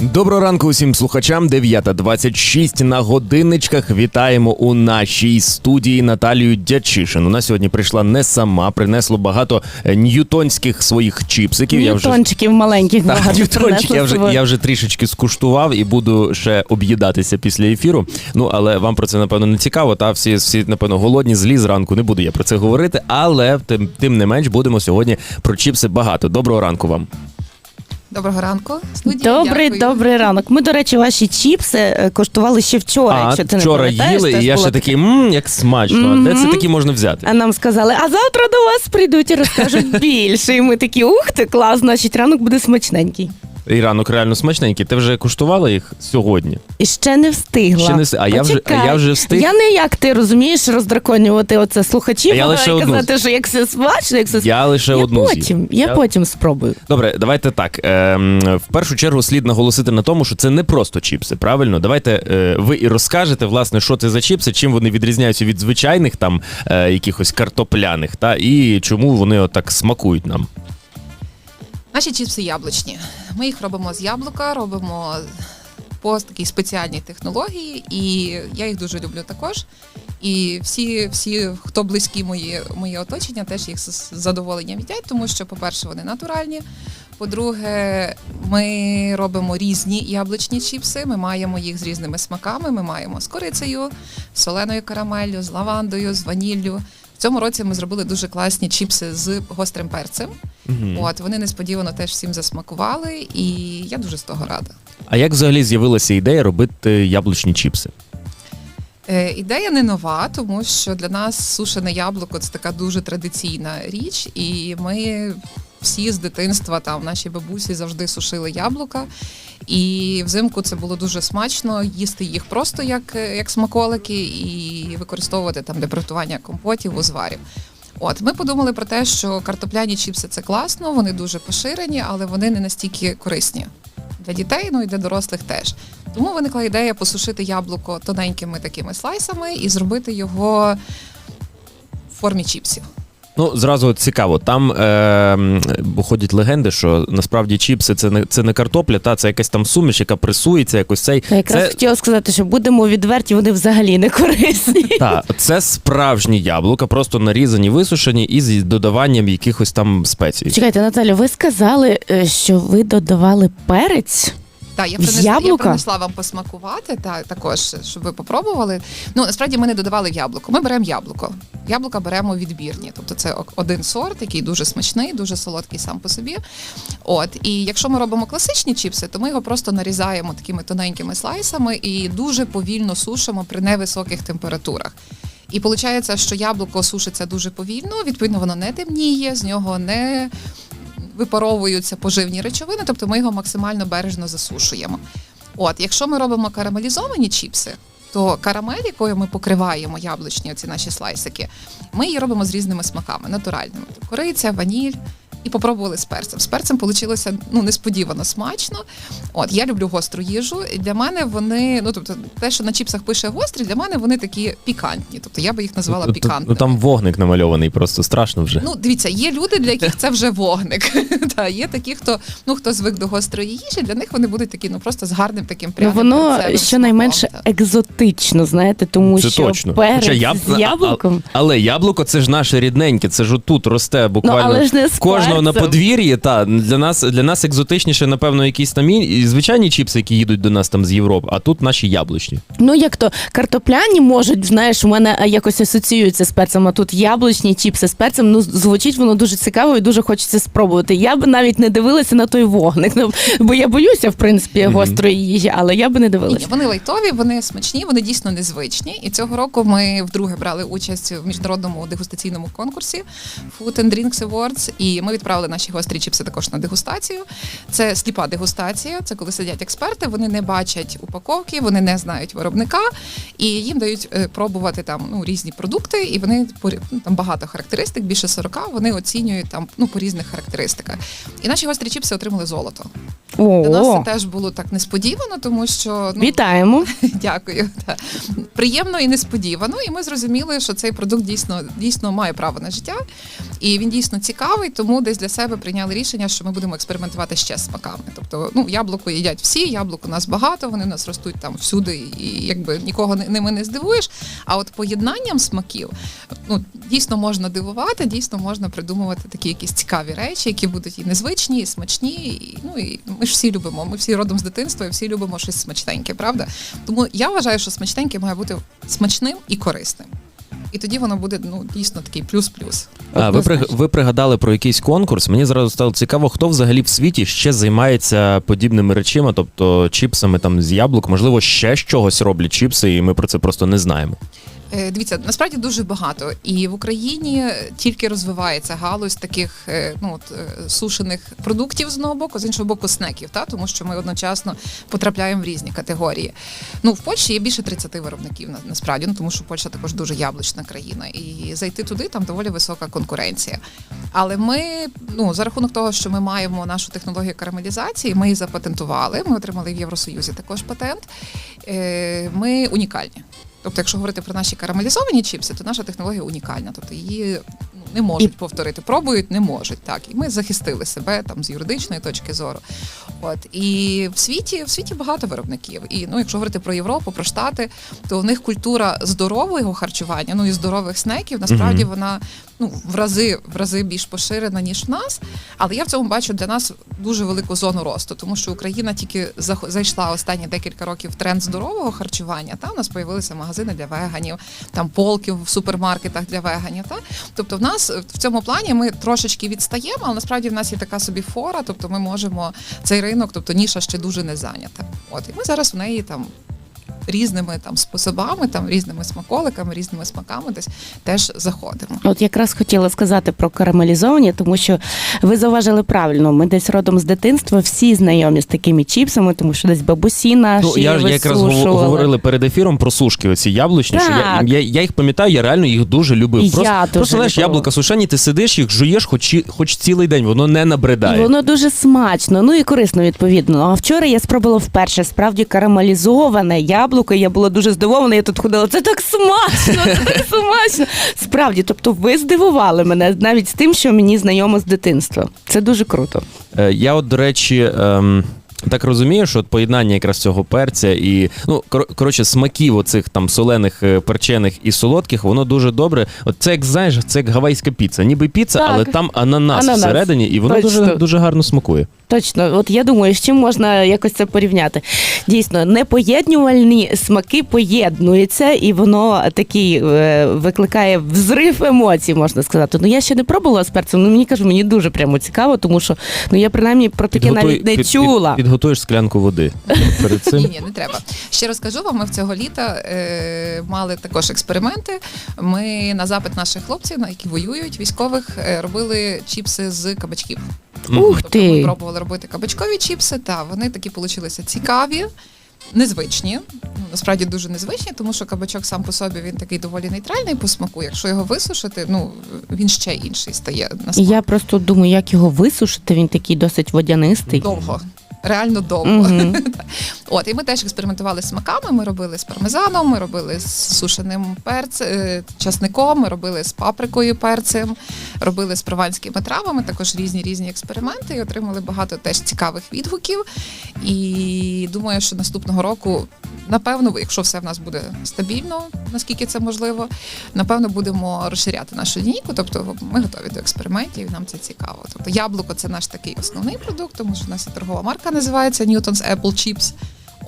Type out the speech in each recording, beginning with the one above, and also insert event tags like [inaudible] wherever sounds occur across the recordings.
Доброго ранку усім слухачам. 9.26 на годинничках. Вітаємо у нашій студії Наталію Дячишин. Нас сьогодні прийшла не сама, принесло багато е, ньютонських своїх чіпсиків. Я вже Ньютончиків маленьких Так, багато ньютончик, я вже, я вже трішечки скуштував і буду ще об'їдатися після ефіру. Ну, але вам про це, напевно, не цікаво. Та всі, всі напевно, голодні, злі зранку. Не буду я про це говорити, але тим, тим не менш будемо сьогодні про чіпси багато. Доброго ранку вам. Доброго ранку. Студія, Добрий, дякую. добрий ранок. Ми, до речі, ваші чіпси е, коштували ще вчора. а якщо ти не вчора пам'ятаєш, їли, теж і я було ще таке. такий, мм, як смачно. А де це Мгм. такі можна взяти? А нам сказали, а завтра до вас прийдуть і розкажуть [laughs] більше. І ми такі, ух ти, клас, значить ранок буде смачненький. І ранок реально смачненький. Ти вже куштувала їх сьогодні? І ще не встигла. Ще не встиг- а я вже- а Почекай. я вже встиг. Я не як ти розумієш, роздраконювати оце слухачів, А я лише і одну. казати, що як все смачно, як все Я лише я одну з'їв. потім, я, Я- потім спробую. Добре, давайте так. Ем, в першу чергу слід наголосити на тому, що це не просто чіпси. Правильно, давайте е, ви і розкажете, власне, що це за чіпси, чим вони відрізняються від звичайних там е, якихось картопляних, та і чому вони отак смакують нам. Наші чіпси яблучні. Ми їх робимо з яблука, робимо по такій спеціальній технології, і я їх дуже люблю також. І всі, всі хто близькі мої, моє оточення, теж їх з задоволенням їдять, тому що, по-перше, вони натуральні. По-друге, ми робимо різні яблучні чіпси. Ми маємо їх з різними смаками. Ми маємо з корицею, з соленою карамеллю, з лавандою, з ваніллю. В цьому році ми зробили дуже класні чіпси з гострим перцем. От вони несподівано теж всім засмакували, і я дуже з того рада. А як взагалі з'явилася ідея робити яблучні чіпси? Е, ідея не нова, тому що для нас сушене яблуко це така дуже традиційна річ, і ми всі з дитинства там наші бабусі завжди сушили яблука. І взимку це було дуже смачно їсти їх просто як, як смаколики і використовувати там для приготування компотів, узварів. От ми подумали про те, що картопляні чіпси це класно, вони дуже поширені, але вони не настільки корисні для дітей, ну і для дорослих теж. Тому виникла ідея посушити яблуко тоненькими такими слайсами і зробити його в формі чіпсів. Ну, зразу цікаво. Там е, ходять легенди, що насправді чіпси це не це не картопля, та це якась там суміш, яка пресується, якось цей. Я якраз це, хотіла сказати, що будемо відверті, вони взагалі не корисні. [laughs] Та, це справжні яблука, просто нарізані, висушені і з додаванням якихось там спецій. Чекайте, Наталя, ви сказали, е, що ви додавали перець. Так, я принесла, я принесла вам посмакувати, так, також, щоб ви попробували. Ну, насправді ми не додавали в яблуко. Ми беремо яблуко. Яблука беремо відбірні. Тобто це один сорт, який дуже смачний, дуже солодкий сам по собі. От, і якщо ми робимо класичні чіпси, то ми його просто нарізаємо такими тоненькими слайсами і дуже повільно сушимо при невисоких температурах. І виходить, що яблуко сушиться дуже повільно, відповідно, воно не темніє, з нього не випаровуються поживні речовини, тобто ми його максимально бережно засушуємо. От, якщо ми робимо карамелізовані чіпси, то карамель, якою ми покриваємо яблучні оці наші слайсики, ми її робимо з різними смаками, натуральними. Тобто кориця, ваніль. І попробували з перцем. З перцем вийшло ну, несподівано смачно. От я люблю гостру їжу. І для мене вони, ну тобто, те, що на чіпсах пише гострі, для мене вони такі пікантні. Тобто я би їх назвала Ну, пікантними. Ну там вогник намальований, просто страшно вже. Ну, дивіться, є люди, для яких [laughs] це вже вогник. [laughs] Та є такі, хто ну хто звик до гострої їжі, для них вони будуть такі, ну просто з гарним таким Ну, воно щонайменше екзотично, знаєте, тому Це що точно. перець яб- з яблуком. Але яблуко це ж наше рідненьке, це ж отут росте Ну, буквально але ж не в кожному на подвір'ї, та для нас для нас екзотичніше, напевно, якісь там і- звичайні чіпси, які їдуть до нас там з Європи, а тут наші яблучні. Ну як то картопляні можуть, знаєш, у мене е, якось асоціюються з перцем, а тут яблучні чіпси з перцем. Ну звучить воно дуже цікаво і дуже хочеться спробувати. Я б навіть не дивилася на той вогник, ну бо я боюся, в принципі, гострої їжі, але я би не дивилася. вони лайтові, вони смачні, вони дійсно незвичні. І цього року ми вдруге брали участь в міжнародному дегустаційному конкурсі Food and Drinks Awards, і ми відправили наші гострі чіпси також на дегустацію. Це сліпа дегустація. Це коли сидять експерти, вони не бачать упаковки, вони не знають виробника, і їм дають е, пробувати там ну різні продукти, і вони ну, там багато характеристик, більше 40, Вони оцінюють там ну по різних характеристиках. І наші гострі чіпси отримали золото. Для нас це теж було так несподівано, тому що ну вітаємо. [laughs] Дякую. Та. Приємно і несподівано. І ми зрозуміли, що цей продукт дійсно дійсно має право на життя, і він дійсно цікавий. Тому десь для себе прийняли рішення, що ми будемо експериментувати ще з смаками. Тобто, ну яблуко їдять всі, яблук у нас багато, вони у нас ростуть там всюди, і якби нікого ними не здивуєш. А от поєднанням смаків ну дійсно можна дивувати, дійсно можна придумувати такі якісь цікаві речі, які будуть і незвичні, і смачні. І, ну і ми ж всі любимо. Ми всі родом з дитинства, і всі любимо щось смачненьке, правда? Тому я вважаю, що смачненьке має бути смачним і корисним. І тоді воно буде ну дійсно такий плюс-плюс. А ви при ви пригадали про якийсь конкурс? Мені зразу стало цікаво, хто взагалі в світі ще займається подібними речима, тобто чіпсами там з яблук, можливо, ще з чогось роблять чіпси, і ми про це просто не знаємо. Е, Дивіться, насправді дуже багато. І в Україні тільки розвивається галузь таких е, ну, от, е, сушених продуктів з одного боку, з іншого боку, снеків, та? тому що ми одночасно потрапляємо в різні категорії. Ну, в Польщі є більше 30 виробників на- насправді, ну, тому що Польща також дуже яблучна країна. І зайти туди там доволі висока конкуренція. Але ми, ну, за рахунок того, що ми маємо нашу технологію карамелізації, ми її запатентували. Ми отримали в Євросоюзі також патент. Ми унікальні. Тобто, якщо говорити про наші карамелізовані чіпси, то наша технологія унікальна. Тобто її ну, не можуть повторити. Пробують, не можуть. Так. І ми захистили себе там з юридичної точки зору. От і в світі в світі багато виробників. І ну, якщо говорити про Європу, про Штати, то у них культура здорового харчування, ну і здорових снеків, насправді Мгм. вона ну в рази в рази більш поширена ніж в нас. Але я в цьому бачу для нас дуже велику зону росту, тому що Україна тільки зайшла останні декілька років в тренд здорового харчування. Та у нас появилися магазини для веганів, там полки в супермаркетах для веганів. Та тобто, в нас в цьому плані ми трошечки відстаємо, але насправді в нас є така собі фора. Тобто, ми можемо цей ринок, тобто ніша ще дуже не зайнята. От і ми зараз в неї там. Різними там способами, там різними смаколиками, різними смаками десь теж заходимо. От якраз хотіла сказати про карамелізовані, тому що ви зауважили правильно. Ми десь родом з дитинства всі знайомі з такими чіпсами, тому що десь бабусі наші Ну, я ж якраз говорили перед ефіром про сушки, оці яблучні. Що я, Так. я, я їх пам'ятаю, я реально їх дуже любив. І просто я дуже просто знаєш, яблука сушені, ти сидиш, їх жуєш, хоч, хоч цілий день, воно не набридає. І воно дуже смачно, ну і корисно відповідно. А вчора я спробувала вперше справді карамелізоване яблуко. І Я була дуже здивована. Я тут ходила. Це так смачно, це так [laughs] смачно. Справді, тобто, ви здивували мене навіть з тим, що мені знайомо з дитинства. Це дуже круто. Е, Я от, до речі. Ем... Так розумію, що от поєднання якраз цього перця і ну кор- коротше смаків оцих там солених, е, перчених і солодких, воно дуже добре. От це як знаєш, це як гавайська піца, ніби піца, Так. але там ананас, Ананас. всередині, і воно Точно. дуже дуже гарно смакує. Точно, от я думаю, з чим можна якось це порівняти. Дійсно, непоєднювальні смаки поєднуються, і воно такий е, викликає взрив емоцій, можна сказати. Ну я ще не пробувала з перцем. Ну мені кажу, мені дуже прямо цікаво, тому що ну я принаймні про таке Підготуй- навіть не під- під- чула. підготуєш склянку води перед цим. Ні, ні, не треба. Ще розкажу вам. Ми в цього літа е, мали також експерименти. Ми на запит наших хлопців, на які воюють, військових, е, робили чіпси з кабачків. Ух Тобто ми пробували робити кабачкові чіпси, та вони такі получилися цікаві. Незвичні, ну насправді дуже незвичні, тому що кабачок сам по собі він такий доволі нейтральний по смаку. Якщо його висушити, ну він ще інший стає на смак. я просто думаю, як його висушити. Він такий досить водянистий. довго. Реально довго. Мгм. [laughs] От, і ми теж експериментували з смаками. Ми робили з пармезаном, ми робили з сушеним перцем, часником, ми робили з паприкою перцем, робили з прованськими травами, також різні різні експерименти. І отримали багато теж цікавих відгуків. І думаю, що наступного року напевно, якщо все в нас буде стабільно, наскільки це можливо, напевно, будемо розширяти нашу лінійку. Тобто ми готові до експериментів, нам це цікаво. Тобто яблуко це наш такий основний продукт, тому що в нас і торгова марка називається Newton's Apple Chips.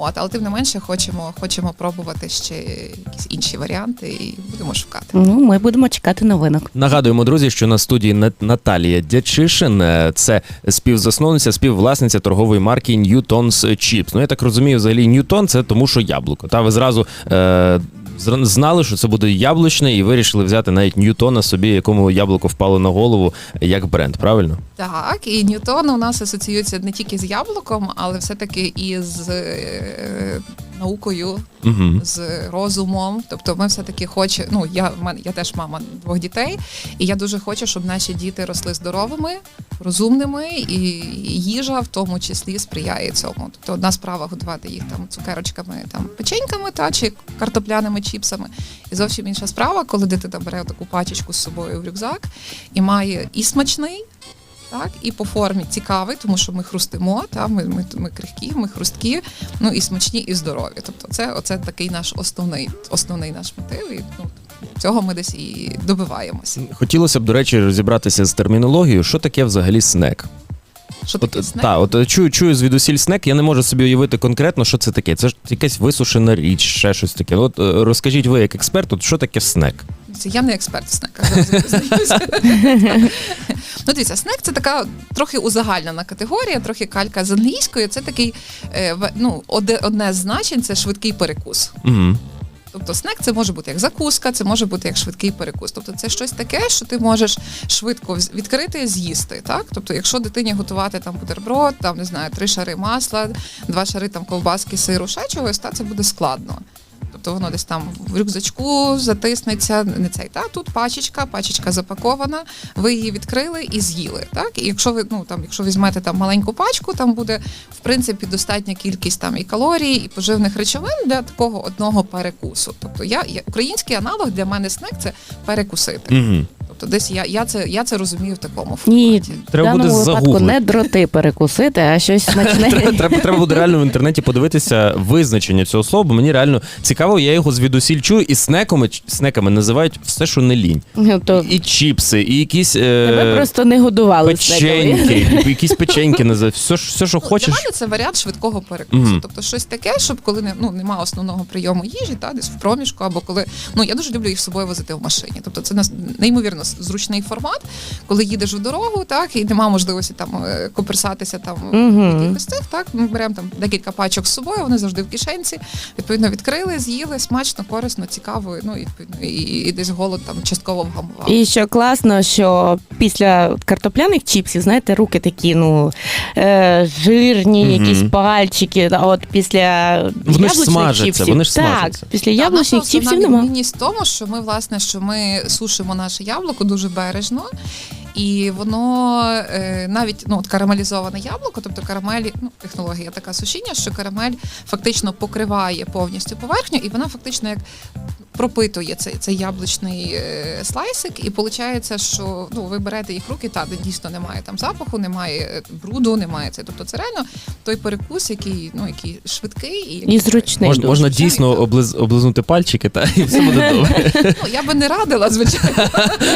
От, але тим не менше, хочемо, хочемо пробувати ще якісь інші варіанти і будемо шукати. Ну, ми будемо чекати новинок. Нагадуємо, друзі, що на студії На- Наталія Дячишин, е, це співзасновниця, співвласниця торгової марки Newton's Chips. Ну я так розумію, взагалі Ньютон це тому, що яблуко. Та ви зразу е, знали, що це буде яблучне, і вирішили взяти навіть Ньютона собі, якому яблуко впало на голову як бренд. Правильно? Так, і Ньютон у нас асоціюється не тільки з яблуком, але все-таки і з е, наукою, Угу. з розумом. Тобто, ми все-таки хочемо. Ну, я мене я теж мама двох дітей, і я дуже хочу, щоб наші діти росли здоровими, розумними, і їжа в тому числі сприяє цьому. Тобто, одна справа готувати їх там цукерочками, там печеньками та чи картопляними чіпсами. І зовсім інша справа, коли дитина бере таку пачечку з собою в рюкзак і має і смачний. Так, і по формі цікавий, тому що ми хрустимо, та ми, ми, ми крихкі, ми хрусткі, ну і смачні, і здорові. Тобто, це оце такий наш основний, основний наш мотив. І ну, цього ми десь і добиваємося. Хотілося б, до речі, розібратися з термінологією, що таке взагалі снек. Що От, таке снек? та, от е, чую, чую звідусіль снек, я не можу собі уявити конкретно, що це таке. Це ж якась висушена річ, ще щось таке. От е, розкажіть ви, як експерт, от що таке снек? Я не експерт в снеках. [laughs] ну, дивіться, снек це така трохи узагальнена категорія, трохи калька з англійської. Це такий е, ну, одне з значень це швидкий перекус. Угу. Тобто снек це може бути як закуска, це може бути як швидкий перекус. Тобто це щось таке, що ти можеш швидко відкрити, з'їсти. Так? Тобто, якщо дитині готувати там бутерброд, там не знаю, три шари масла, два шари там ковбаски, сиру, ще чогось, та це буде складно. Тобто воно десь там в рюкзачку затиснеться, не цей. Та тут пачечка, пачечка запакована, ви її відкрили і з'їли. Так? І якщо ви ну там, якщо візьмете там маленьку пачку, там буде в принципі достатня кількість там і калорій, і поживних речовин для такого одного перекусу. Тобто я, я український аналог для мене снек це перекусити. Угу. Тобто, десь я, я це я це розумію в такому Ні, форматі. в Треба буде даному випадку не дроти перекусити, а щось [laughs] смачне. Треба, треба буде реально в інтернеті подивитися визначення цього слова, бо мені реально цікаво, я його звідусіль чую, і снеками, снеками називають все, що не лінь. Ну, То І чіпси, і якісь тебе е, просто не годували печеньки, і [laughs] якісь печеньки називають. Все, все, що Ну, Для мене це варіант швидкого перекусу. Мгм. Тобто щось таке, щоб коли не ну немає основного прийому їжі, та десь в проміжку, або коли ну я дуже люблю їх з собою возити в машині. Тобто це неймовірно зручний формат, коли їдеш в дорогу, так і немає можливості там е, коперсатися там в якихось цих. Так ми беремо там декілька пачок з собою, вони завжди в кишенці. Відповідно, відкрили, з'їли, смачно, корисно, цікаво. Ну і і, і десь голод там частково вгамував. І що класно, що після картопляних чіпсів, знаєте, руки такі, ну е, жирні, Мгм. якісь пальчики. А от після Вони ж смажаться, чіпсів, вони ж так, після яблучних чіпсів основна нема. відмінність в тому, що ми власне, що ми сушимо наше яблуко дуже бережно. І воно е, навіть ну от карамелізоване яблуко, тобто карамелі, ну технологія така сушіння, що карамель фактично покриває повністю поверхню, і вона фактично як пропитує цей, цей яблучний е, слайсик, і виходить, що ну ви берете їх в руки, та де дійсно немає там запаху, немає е, бруду, немає це. Тобто це реально той перекус, який ну який швидкий і, який І зручний. Мож, можна дійсно облиз, облизнути пальчики, та і все буде [laughs] добре. Ну, я би не радила, звичайно.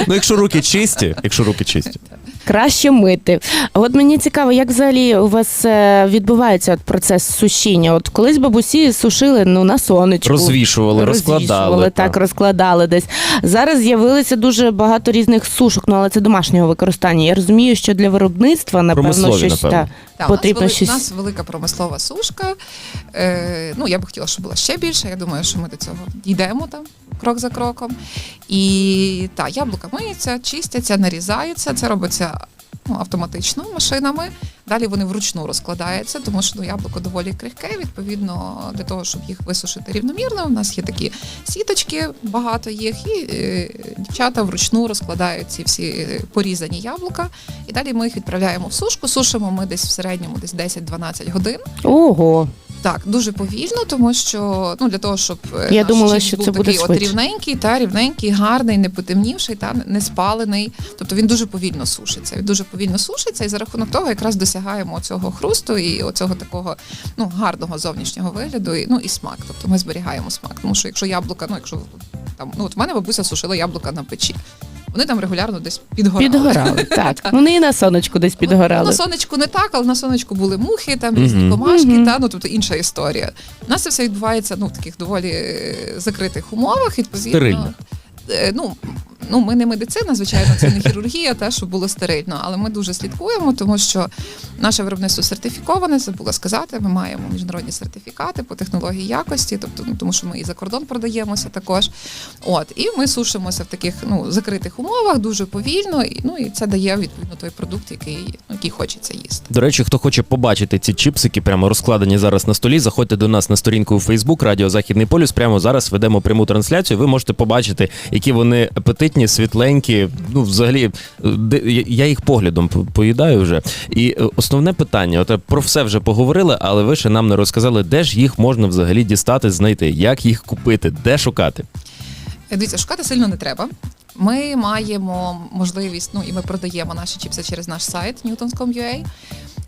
ну, якщо руки чисті, якщо руки чисті. Краще мити. От мені цікаво, як взагалі у вас е, відбувається от процес сушіння? От колись бабусі сушили ну на сонечку. Розвішували, розкладали. так, та. розкладали десь. Зараз з'явилося дуже багато різних сушок, ну але це домашнього використання. Я розумію, що для виробництва напевно Промислові, щось напевно. та, Так, потрібно у нас, вели- щось. у нас велика промислова сушка. Е, ну, я би хотіла, щоб була ще більше. Я думаю, що ми до цього дійдемо там крок за кроком. І та, яблука миються, чистяться, нарізаються. Це робиться ну, автоматично машинами. Далі вони вручну розкладаються, тому що ну, яблуко доволі крихке. Відповідно, для того, щоб їх висушити рівномірно, у нас є такі сіточки, багато їх, і е, дівчата вручну розкладають ці всі е, порізані яблука. І далі ми їх відправляємо в сушку. Сушимо ми десь в середньому десь 10-12 годин. Ого, Так, дуже повільно, тому що ну для того, щоб е, Я наш думала, що був це буде такий от швидше. рівненький, та рівненький, гарний, не потемнівший, та не спалений. Тобто він дуже повільно сушиться. Він дуже повільно сушиться, і за рахунок того якраз досягаємо цього хрусту і оцього такого ну гарного зовнішнього вигляду, і ну і смак. Тобто ми зберігаємо смак. Тому що якщо яблука, ну якщо там, ну от в мене бабуся сушила яблука на печі. Вони там регулярно десь підгорали. Підгорали. Так. [laughs] Вони і на сонечку десь підгорали. На сонечку не так, але на сонечку були мухи, там різні комашки, та ну тобто інша історія. У нас це все відбувається ну в таких доволі е, закритих умовах. Відповідно, Стерильно. Ну, ну, ми не медицина, звичайно, це не хірургія, та щоб було стерильно, але ми дуже слідкуємо, тому що наше виробництво сертифіковане, забула сказати. Ми маємо міжнародні сертифікати по технології якості, тобто ну, тому що ми і за кордон продаємося також. От і ми сушимося в таких ну закритих умовах дуже повільно. І ну і це дає відповідно той продукт, який, ну, який хочеться їсти. До речі, хто хоче побачити ці чіпсики, прямо розкладені зараз на столі, заходьте до нас на сторінку у Фейсбук Радіо Західний Полюс. Прямо зараз ведемо пряму трансляцію. Ви можете побачити, які вони апетитні, світленькі. Ну, взагалі, я- їх поглядом по- поїдаю вже. І е, основне питання: от е, про все вже поговорили, але ви ще нам не розказали, де ж їх можна взагалі дістати, знайти, як їх купити, де шукати. Е, Дивіться, шукати сильно не треба. Ми маємо можливість, ну і ми продаємо наші чіпси через наш сайт newtons.com.ua.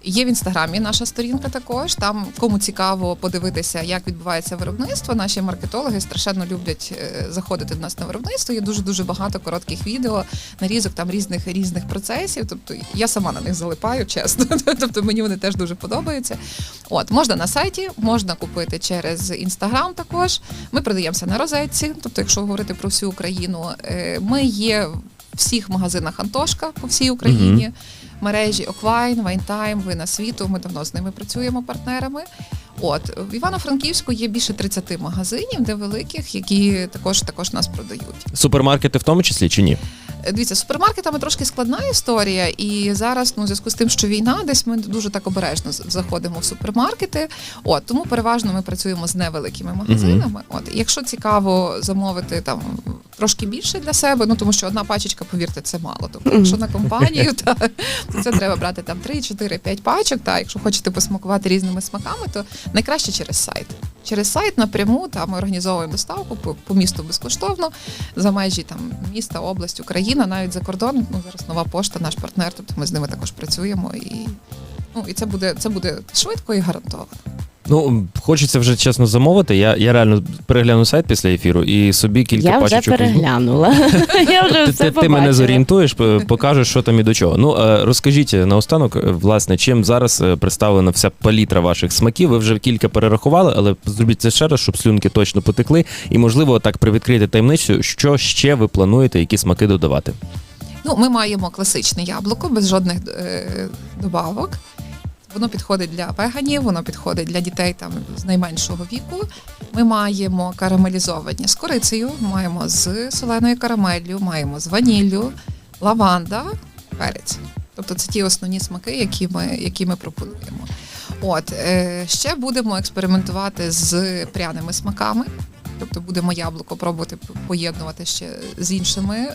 Є в інстаграмі наша сторінка також. Там кому цікаво подивитися, як відбувається виробництво. Наші маркетологи страшенно люблять е, заходити до нас на виробництво. Є дуже дуже багато коротких відео, нарізок там різних різних процесів. Тобто я сама на них залипаю, чесно. [laughs] Тобто мені вони теж дуже подобаються. От можна на сайті, можна купити через інстаграм. Також ми продаємося на розетці. Тобто, якщо говорити про всю Україну, е, ми є в всіх магазинах Антошка по всій Україні. Мережі Оквайн, Вайнтайм, Вина світу. Ми давно з ними працюємо партнерами. От в Івано-Франківську є більше 30 магазинів, де великих, які також також нас продають. Супермаркети в тому числі чи ні? Дивіться, з супермаркетами трошки складна історія, і зараз, ну, в зв'язку з тим, що війна, десь ми дуже так обережно заходимо в супермаркети. От тому переважно ми працюємо з невеликими магазинами. От якщо цікаво замовити там трошки більше для себе, ну тому що одна пачечка, повірте, це мало. Тобто, якщо на компанію, [laughs] та, то це треба брати там 3, 4, 5 пачок. Та якщо хочете посмакувати різними смаками, то найкраще через сайт. Через сайт напряму та ми організовуємо доставку по, по місту безкоштовно за межі там міста, область, Україна, навіть за кордон. Ну зараз нова пошта, наш партнер. Тобто ми з ними також працюємо і. Ну і це буде це буде швидко і гарантовано. Ну, хочеться вже чесно замовити. Я, я реально перегляну сайт після ефіру і собі кілька Я вже пачечок візьму. переглянула. [laughs] [laughs] Я вже Ти, все ти, ти мене зорієнтуєш, покажеш, що там і до чого. Ну е, розкажіть наостанок, е, власне, чим зараз е, представлена вся палітра ваших смаків. Ви вже кілька перерахували, але зробіть це ще раз, щоб слюнки точно потекли. І можливо так привідкрити таємницю, що ще ви плануєте, які смаки додавати. Ну, ми маємо класичне яблуко без жодних е, добавок. Воно підходить для веганів, воно підходить для дітей там з найменшого віку. Ми маємо карамелізовані з корицею, маємо з соленою карамеллю, маємо з ваніллю, лаванда, перець. Тобто це ті основні смаки, які ми, які ми пропонуємо. От е, ще будемо експериментувати з пряними смаками. Тобто будемо яблуко пробувати поєднувати ще з іншими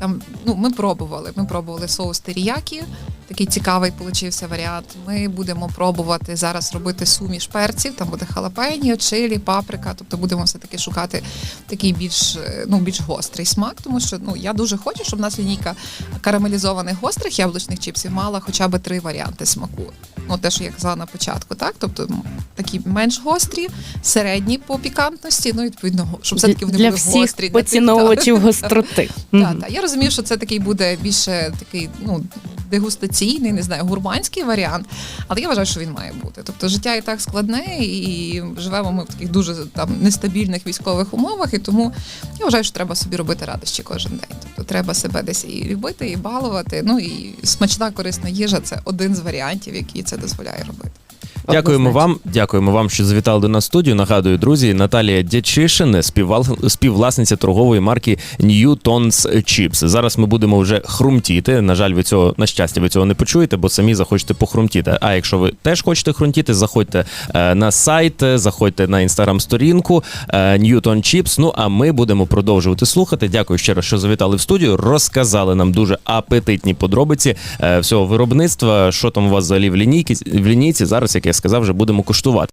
там, ну, ми пробували. Ми пробували соус теріякі, такий цікавий получився варіант. Ми будемо пробувати зараз робити суміш перців. Там буде халапеньо, чилі, паприка. Тобто будемо все таки шукати такий більш е, ну більш гострий смак, тому що ну я дуже хочу, щоб в нас лінійка карамелізованих гострих яблучних чіпсів мала хоча б три варіанти смаку. Ну, те, що я казала на початку, так? Тобто такі менш гострі, середні по пікантності, ну відповідно, щоб все-таки вони для були всіх гострі. для поціновувачів гостроти. [laughs] так, так. Я розумію, що це такий буде більше такий, ну. Дегустаційний, не знаю, гурманський варіант, але я вважаю, що він має бути. Тобто життя і так складне, і живемо ми в таких дуже там нестабільних військових умовах, і тому я вважаю, що треба собі робити радощі кожен день. Тобто треба себе десь і любити, і балувати. Ну і смачна корисна їжа це один з варіантів, який це дозволяє робити. Дякуємо вам. Дякуємо вам, що завітали до нас в студію. Нагадую, друзі, Наталія Дячишин, співвласниця торгової марки Newtons Chips. Зараз ми будемо вже хрумтіти. На жаль, ви цього на щастя, ви цього не почуєте, бо самі захочете похрумтіти. А якщо ви теж хочете хрумтіти, заходьте е, на сайт, заходьте на інстаграм-сторінку е, Newton Chips. Ну а ми будемо продовжувати слухати. Дякую ще раз, що завітали в студію. Розказали нам дуже апетитні подробиці е, всього виробництва. Що там у вас взагалі в лінійці в лінійці? Зараз, як я сказав, вже будемо куштувати.